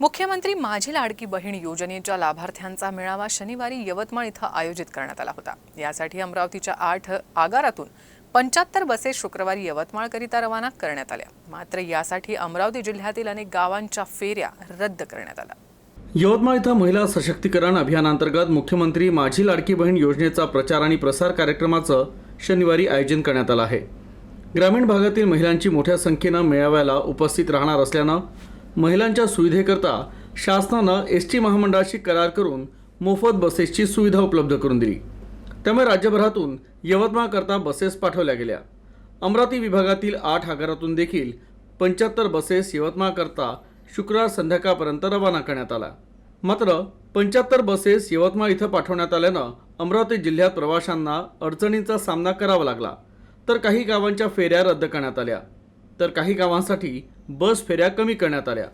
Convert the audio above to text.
मुख्यमंत्री माझी लाडकी बहीण योजनेच्या लाभार्थ्यांचा मेळावा शनिवारी यवतमाळ इथं आयोजित करण्यात आला होता. यासाठी अमरावतीच्या आठ आगारातून पंच्याहत्तर बसेस शुक्रवारी यवतमाळकरिता रवाना करण्यात आल्या. मात्र यासाठी अमरावती जिल्ह्यातील अनेक गावांच्या फेऱ्या रद्द करण्यात आल्या. यवतमाळ इथं महिला सशक्तीकरण अभियानांतर्गत मुख्यमंत्री माझी लाडकी बहीण योजनेचा प्रचार आणि प्रसार कार्यक्रमाचं शनिवारी आयोजन करण्यात आलं आहे. ग्रामीण भागातील महिलांची मोठ्या संख्येनं मेळाव्याला उपस्थित राहणार असल्यानं महिलांच्या सुविधेकरता शासनानं एस टी महामंडळाशी करार करून मोफत बसेसची सुविधा उपलब्ध करून दिली. त्यामुळे राज्यभरातून यवतमाळकरता बसेस पाठवल्या गेल्या. अमरावती विभागातील आठ आगारातून देखील पंच्याहत्तर बसेस यवतमाळकरता शुक्रवार संध्याकाळपर्यंत रवाना करण्यात आला मात्र पंच्याहत्तर बसेस यवतमाळ इथं पाठवण्यात आल्यानं अमरावती जिल्ह्यात प्रवाशांना अडचणींचा सामना करावा लागला. तर काही गावांच्या फेऱ्या रद्द करण्यात आल्या. तर काही गावांसाठी बस फेऱ्या कमी करण्यात आल्या.